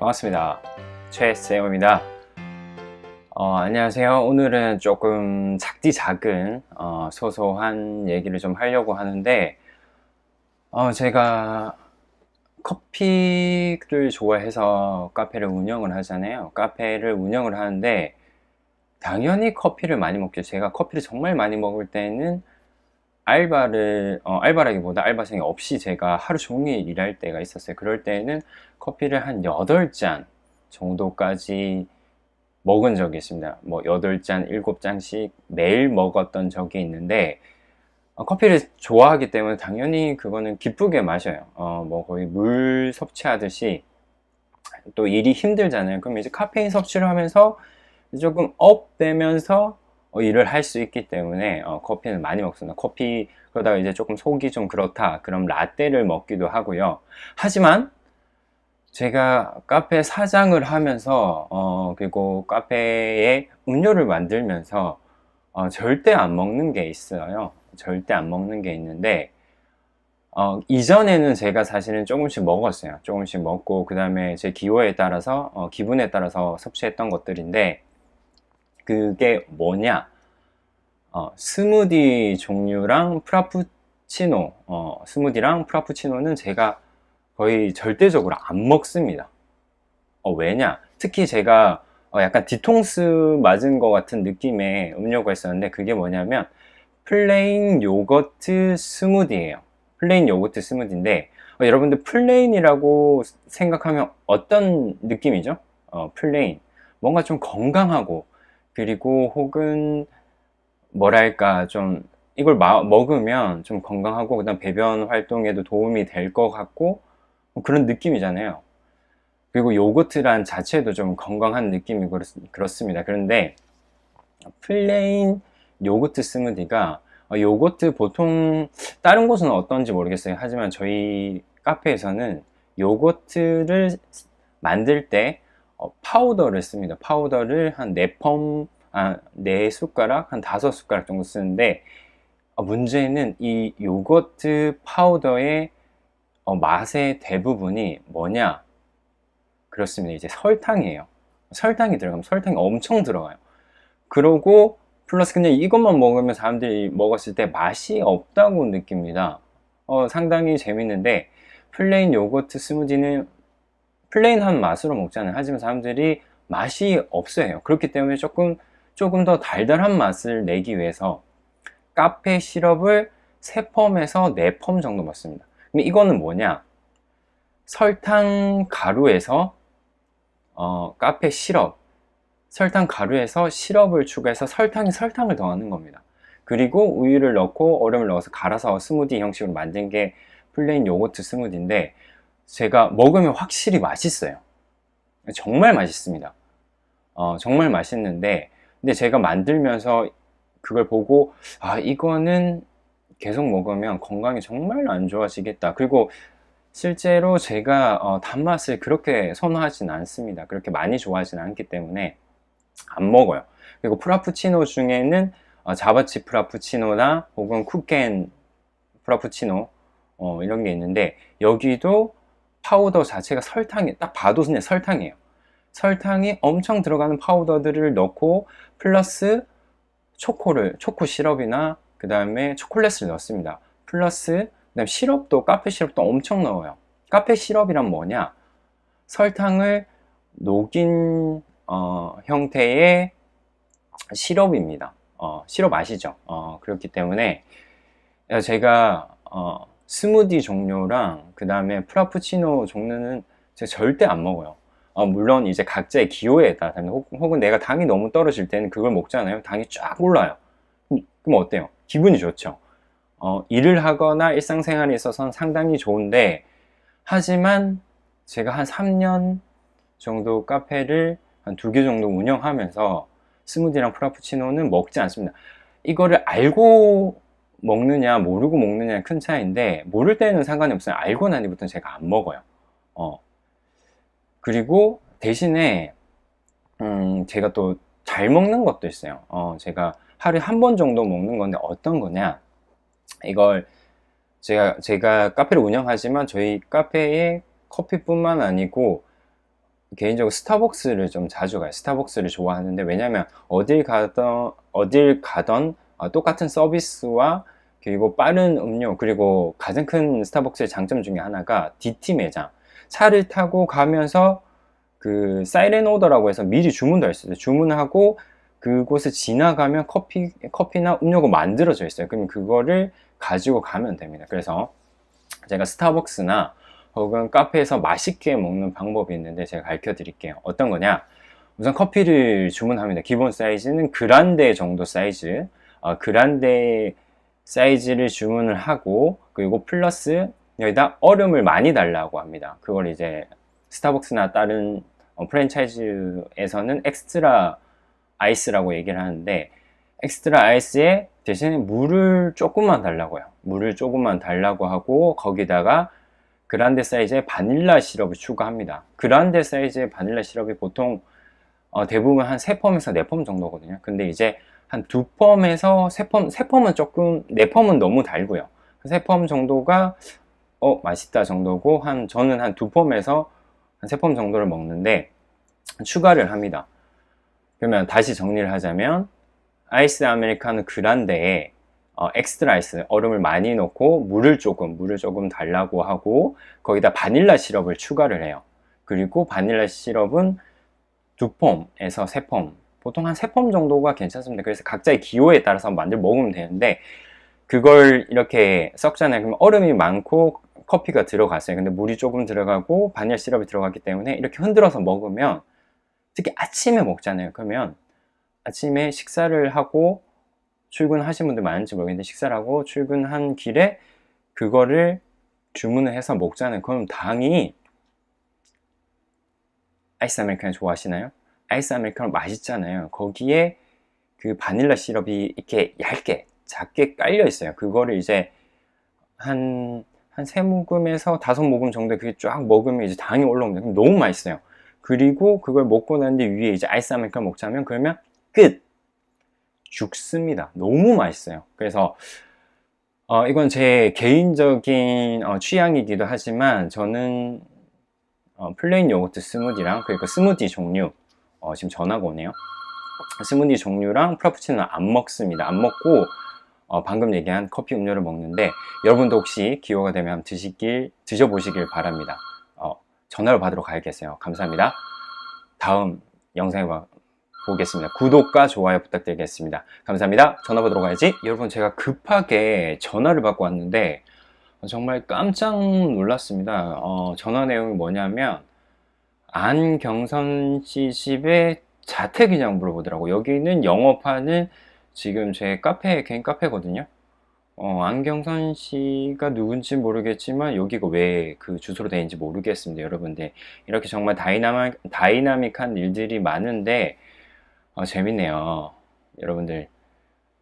반갑습니다. 최세호입니다. 어, 안녕하세요. 오늘은 조금 작디 작은 어, 소소한 얘기를 좀 하려고 하는데 어, 제가 커피를 좋아해서 카페를 운영을 하잖아요. 카페를 운영을 하는데 당연히 커피를 많이 먹죠. 제가 커피를 정말 많이 먹을 때는 알바를 어, 알바라기보다 알바생이 없이 제가 하루 종일 일할 때가 있었어요. 그럴 때는 커피를 한 8잔 정도까지 먹은 적이 있습니다. 뭐 8잔, 7잔씩 매일 먹었던 적이 있는데 어, 커피를 좋아하기 때문에 당연히 그거는 기쁘게 마셔요. 어, 뭐 거의 물 섭취하듯이 또 일이 힘들잖아요. 그럼 이제 카페인 섭취를 하면서 조금 업되면서 어, 일을 할 수 있기 때문에 어, 커피는 많이 먹습니다. 커피 그러다가 이제 조금 속이 좀 그렇다. 그럼 라떼를 먹기도 하고요. 하지만 제가 카페 사장을 하면서 어, 그리고 카페에 음료를 만들면서 어, 절대 안 먹는 게 있어요. 절대 안 먹는 게 있는데 어, 이전에는 제가 사실은 조금씩 먹었어요. 조금씩 먹고 그 다음에 제 기호에 따라서 어, 기분에 따라서 섭취했던 것들인데 그게 뭐냐? 어, 스무디 종류랑 프라푸치노, 어, 스무디랑 프라푸치노는 제가 거의 절대적으로 안 먹습니다. 어, 왜냐? 특히 제가 어, 약간 디통스 맞은 것 같은 느낌의 음료가 있었는데 그게 뭐냐면 플레인 요거트 스무디예요. 플레인 요거트 스무디인데 어, 여러분들 플레인이라고 생각하면 어떤 느낌이죠? 어, 플레인 뭔가 좀 건강하고 그리고 혹은 뭐랄까 좀 이걸 마, 먹으면 좀 건강하고 그다음 배변 활동에도 도움이 될 것 같고 뭐 그런 느낌이잖아요. 그리고 요거트란 자체도 좀 건강한 느낌이 그렇, 습니다 그런데 플레인 요거트 스무디가 어, 요거트 보통 다른 곳은 어떤지 모르겠어요. 하지만 저희 카페에서는 요거트를 만들 때 어, 파우더를 씁니다. 파우더를 한 4펌, 아, 4숟가락, 한 5숟가락 정도 쓰는데 어, 문제는 이 요거트 파우더의 어, 맛의 대부분이 뭐냐? 그렇습니다. 이제 설탕이에요. 설탕이 들어가면 설탕이 엄청 들어가요. 그러고 플러스 그냥 이것만 먹으면 사람들이 먹었을 때 맛이 없다고 느낍니다. 어, 상당히 재밌는데 플레인 요거트 스무디는 플레인한 맛으로 먹잖아요. 하지만 사람들이 맛이 없어요. 그렇기 때문에 조금 조금 더 달달한 맛을 내기 위해서 카페 시럽을 3펌에서 4펌 정도 먹습니다. 근데 이거는 뭐냐? 설탕 가루에서 어, 카페 시럽, 설탕 가루에서 시럽을 추가해서 설탕이 설탕을 더하는 겁니다. 그리고 우유를 넣고 얼음을 넣어서 갈아서 스무디 형식으로 만든 게 플레인 요거트 스무디인데 제가 먹으면 확실히 맛있어요. 정말 맛있습니다. 어, 정말 맛있는데, 근데 제가 만들면서 그걸 보고, 아, 이거는 계속 먹으면 건강이 정말 안 좋아지겠다. 그리고 실제로 제가 어, 단맛을 그렇게 선호하진 않습니다. 그렇게 많이 좋아하진 않기 때문에 안 먹어요. 그리고 프라푸치노 중에는 어, 자바치 프라푸치노나 혹은 쿠켄 프라푸치노 어, 이런 게 있는데 여기도 파우더 자체가 설탕이 딱 봐도 그냥 설탕이에요. 설탕이 엄청 들어가는 파우더들을 넣고 플러스 초코를 초코 시럽이나 그 다음에 초콜릿을 넣습니다. 플러스 그다음 시럽도 카페 시럽도 엄청 넣어요. 카페 시럽이란 뭐냐? 설탕을 녹인 어, 형태의 시럽입니다. 어, 시럽 아시죠? 어, 그렇기 때문에 제가 어, 스무디 종류랑 그 다음에 프라푸치노 종류는 제가 절대 안 먹어요. 어, 물론 이제 각자의 기호에 따라 혹은 내가 당이 너무 떨어질 때는 그걸 먹잖아요. 당이 쫙 올라요. 그럼 어때요? 기분이 좋죠. 어, 일을 하거나 일상생활에 있어서는 상당히 좋은데 하지만 제가 한 3년 정도 카페를 한 두 개 정도 운영하면서 스무디랑 프라푸치노는 먹지 않습니다. 이거를 알고 먹느냐 모르고 먹느냐 큰 차이인데 모를 때는 상관이 없어요. 알고 난 뒤부터는 제가 안 먹어요. 어. 그리고 대신에 음, 제가 또 잘 먹는 것도 있어요. 어, 제가 하루에 한 번 정도 먹는 건데 어떤 거냐? 이걸 제가 제가 카페를 운영하지만 저희 카페에 커피뿐만 아니고 개인적으로 스타벅스를 좀 자주 가요. 스타벅스를 좋아하는데 왜냐면 어딜 가던 어딜 가던 어, 똑같은 서비스와 그리고 빠른 음료 그리고 가장 큰 스타벅스의 장점 중에 하나가 DT 매장. 차를 타고 가면서 그 사이렌 오더라고 해서 미리 주문도 할 수 있어요. 주문하고 그곳을 지나가면 커피 커피나 음료가 만들어져 있어요. 그럼 그거를 가지고 가면 됩니다. 그래서 제가 스타벅스나 혹은 카페에서 맛있게 먹는 방법이 있는데 제가 가르쳐 드릴게요. 어떤 거냐? 우선 커피를 주문합니다. 기본 사이즈는 그란데 정도 사이즈. 어, 그란데 사이즈를 주문을 하고 그리고 플러스 여기다 얼음을 많이 달라고 합니다. 그걸 이제 스타벅스나 다른 어, 프랜차이즈에서는 엑스트라 아이스라고 얘기를 하는데 엑스트라 아이스에 대신에 물을 조금만 달라고요. 물을 조금만 달라고 하고 거기다가 그란데 사이즈의 바닐라 시럽을 추가합니다. 그란데 사이즈의 바닐라 시럽이 보통 어, 대부분 한 3펌에서 4펌 정도거든요. 근데 이제 한 2펌에서 3펌, 3펌은 조금, 4펌은 너무 달고요. 3펌 정도가 어, 맛있다 정도고 한 저는 한 2펌에서 한 3펌 정도를 먹는데 추가를 합니다. 그러면 다시 정리를 하자면 아이스 아메리카노 그란데에 어, 엑스트라 아이스 얼음을 많이 넣고 물을 조금 물을 조금 달라고 하고 거기다 바닐라 시럽을 추가를 해요. 그리고 바닐라 시럽은 두 폼에서 세 폼, 보통 한세폼 정도가 괜찮습니다. 그래서 각자의 기호에 따라서 만들어 먹으면 되는데 그걸 이렇게 섞잖아요. 그럼 얼음이 많고 커피가 들어갔어요. 근데 물이 조금 들어가고 바닐라 시럽이 들어갔기 때문에 이렇게 흔들어서 먹으면 특히 아침에 먹잖아요. 그러면 아침에 식사를 하고 출근하신 분들 많은지 모르겠는데 식사를 하고 출근한 길에 그거를 주문을 해서 먹잖아요. 그럼 당이 아이스 아메리카노 좋아하시나요? 아이스 아메리카노 맛있잖아요. 거기에 그 바닐라 시럽이 이렇게 얇게 작게 깔려 있어요. 그거를 이제 한, 한 세 모금에서 다섯 모금 정도 그게 쫙 먹으면 이제 당이 올라옵니다. 너무 맛있어요. 그리고 그걸 먹고 난 뒤에 위에 이제 아이스 아메리카노 먹자면 그러면 끝! 죽습니다. 너무 맛있어요. 그래서 어, 이건 제 개인적인 어, 취향이기도 하지만 저는 어, 플레인 요거트 스무디랑 그리고 스무디 종류 어, 지금 전화가 오네요. 스무디 종류랑 프라푸치노 안 먹습니다. 안 먹고 어, 방금 얘기한 커피 음료를 먹는데 여러분도 혹시 기호가 되면 드시길 드셔보시길 바랍니다. 어, 전화를 받으러 가야겠어요. 감사합니다. 다음 영상에 봐- 보겠습니다. 구독과 좋아요 부탁드리겠습니다. 감사합니다. 전화 받으러 가야지. 여러분 제가 급하게 전화를 받고 왔는데 정말 깜짝 놀랐습니다. 어, 전화 내용이 뭐냐면 안경선 씨 집에 자택이냐고 물어보더라고. 여기는 영업하는 지금 제 카페 개인 카페거든요. 어, 안경선 씨가 누군지 모르겠지만 여기가 왜 그 주소로 되어 있는지 모르겠습니다, 여러분들. 이렇게 정말 다이나믹, 다이나믹한 일들이 많은데 어, 재밌네요. 여러분들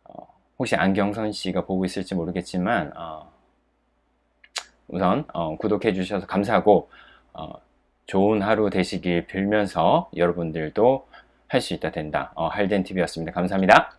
어, 혹시 안경선 씨가 보고 있을지 모르겠지만 어, 우선 어, 구독해 주셔서 감사하고 어, 좋은 하루 되시길 빌면서 여러분들도 할 수 있다 된다 어, 할덴 TV였습니다. 감사합니다.